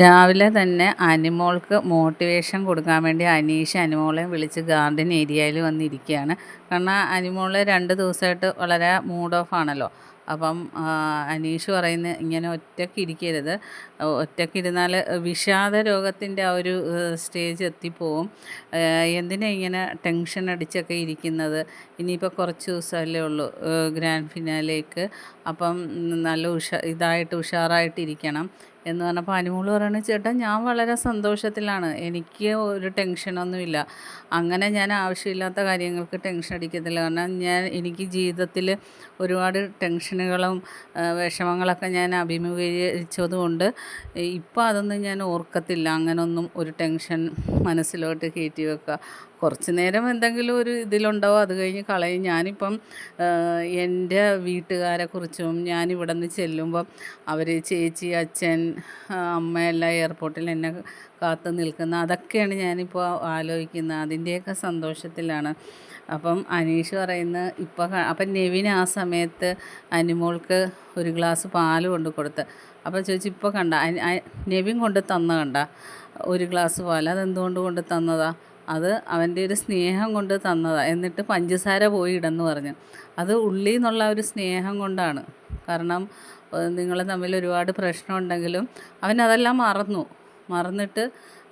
രാവിലെ തന്നെ അനിമോൾക്ക് മോട്ടിവേഷൻ കൊടുക്കാൻ വേണ്ടി അനീഷ് അനിമോളെ വിളിച്ച് ഗാർഡൻ ഏരിയയിൽ വന്നിരിക്കുകയാണ്. കാരണം അനിമോൾ രണ്ട് ദിവസമായിട്ട് വളരെ മൂഡ് ഓഫ് ആണല്ലോ. അപ്പം അനീഷ് പറയുന്നത് ഇങ്ങനെ ഒറ്റയ്ക്ക് ഇരിക്കരുത്. ഒറ്റയ്ക്ക് ഇരുന്നാൽ വിഷാദ രോഗത്തിന്റെ ആ ഒരു സ്റ്റേജ് എത്തിപ്പോവും. എന്തിനാ ഇങ്ങനെ ടെൻഷൻ അടിച്ചൊക്കെ ഇരിക്കുന്നത്? ഇനിയിപ്പോൾ കുറച്ച് ദിവസമല്ലേ ഉള്ളൂ ഗ്രാൻഡ് ഫിനാലേക്ക് അപ്പം നല്ല ഉഷ ഇതായിട്ട് ഉഷാറായിട്ടിരിക്കണം. എന്ന് പറഞ്ഞപ്പോൾ അനുമോൾ പറയണ ചേട്ടാ ഞാൻ വളരെ സന്തോഷത്തിലാണ്. എനിക്ക് ഒരു ടെൻഷനൊന്നുമില്ല. അങ്ങനെ ഞാൻ ആവശ്യമില്ലാത്ത കാര്യങ്ങൾക്ക് ടെൻഷൻ അടിക്കത്തില്ല. കാരണം ഞാൻ എനിക്ക് ജീവിതത്തിൽ ഒരുപാട് ടെൻഷനുകളും വിഷമങ്ങളൊക്കെ ഞാൻ അഭിമുഖീകരിച്ചതുകൊണ്ട് ഇപ്പോൾ അതൊന്നും ഞാൻ ഓർക്കത്തില്ല. അങ്ങനൊന്നും ഒരു ടെൻഷൻ മനസ്സിലോട്ട് കയറ്റി വെക്കുക. കുറച്ച് നേരം എന്തെങ്കിലും ഒരു ഇതിലുണ്ടാവും അത് കഴിഞ്ഞ് കളയും. ഞാനിപ്പം എന്റെ വീട്ടുകാരെക്കുറിച്ചും ഞാനിവിടെ നിന്ന് ചെല്ലുമ്പം അവർ ചേച്ചി അച്ഛൻ അമ്മയെല്ലാം എയർപോർട്ടിൽ എന്നെ കാത്തു നിൽക്കുന്ന അതൊക്കെയാണ് ഞാനിപ്പോൾ ആലോചിക്കുന്നത്. അതിന്റെയൊക്കെ സന്തോഷത്തിലാണ്. അപ്പം അനീഷ് പറയുന്ന ഇപ്പം അപ്പം നെവിൻ ആ സമയത്ത് അനിമോൾക്ക് ഒരു ഗ്ലാസ് പാൽ കൊണ്ട് കൊടുത്ത്. അപ്പോൾ ചോദിച്ചു ഇപ്പോൾ കണ്ട നെവിൻ കൊണ്ട് തന്ന കണ്ട? ഒരു ഗ്ലാസ് പാൽ അതെന്തുകൊണ്ട് കൊണ്ട് തന്നതാ? അത് അവന്റെ ഒരു സ്നേഹം കൊണ്ട് തന്നതാണ് എന്നിട്ട് പഞ്ചസാര പോയി ഇടന്ന് പറഞ്ഞു. അത് ഉള്ളിൽ നിന്നുള്ള ഒരു സ്നേഹം കൊണ്ടാണ്. കാരണം നിങ്ങൾ തമ്മിൽ ഒരുപാട് പ്രശ്നമുണ്ടെങ്കിലും അവൻ അതെല്ലാം മറന്നു. മറന്നിട്ട്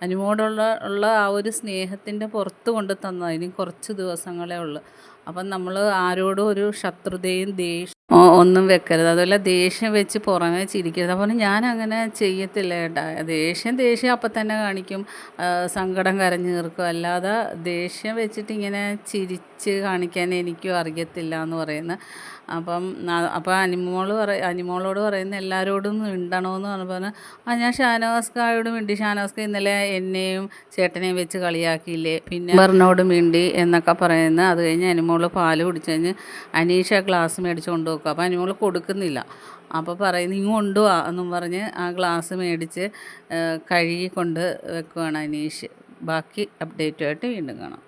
അനുമോടുള്ള ഉള്ള ആ ഒരു സ്നേഹത്തിന്റെ പുറത്ത് കൊണ്ട് തന്നതാണ് ഇനി കുറച്ച് ദിവസങ്ങളേ ഉള്ളൂ. അപ്പം നമ്മൾ ആരോടും ഒരു ശത്രുതയും ദേഷ്യം ഒന്നും വെക്കരുത്. അതുപോലെ ദേഷ്യം വെച്ച് പുറമേ ചിരിക്കരുത്. അതുപോലെ ഞാൻ അങ്ങനെ ചെയ്യത്തില്ല കേട്ടോ. ദേഷ്യം ദേഷ്യം അപ്പം തന്നെ കാണിക്കും. സങ്കടം കരഞ്ഞു തീർക്കും. അല്ലാതെ ദേഷ്യം വെച്ചിട്ട് ഇങ്ങനെ ചിരിച്ച് കാണിക്കാൻ എനിക്കും അറിയത്തില്ല എന്ന് പറയുന്നത് അപ്പം അപ്പം അനിമോൾ പറ അനിമോളോട് പറയുന്ന എല്ലാവരോടും മിണ്ടണമെന്ന് പറഞ്ഞപ്പോൾ ആ ഞാൻ ഷാനവാസ്കായോട് മിണ്ടി. ഷാനവാസ്ക ഇന്നലെ എന്നെയും ചേട്ടനെയും വെച്ച് കളിയാക്കിയില്ലേ? പിന്നെ ബറിനോട് മിണ്ടി എന്നൊക്കെ പറയുന്നത് അത് കഴിഞ്ഞ് അനിമോൾ പാൽ കുടിച്ചു കഴിഞ്ഞ് അനീഷ ഗ്ലാസ് മേടിച്ച് കൊണ്ടുപോക്കുക അപ്പോൾ അനിമോൾ കൊടുക്കുന്നില്ല. അപ്പോൾ പറയുന്നു ഇങ്ങ് കൊണ്ടുവാ എന്നും പറഞ്ഞ് ആ ഗ്ലാസ് മേടിച്ച് കഴുകി കൊണ്ട് വെക്കുവാണ് അനീഷ്. ബാക്കി അപ്ഡേറ്റുമായിട്ട് വീണ്ടും കാണാം.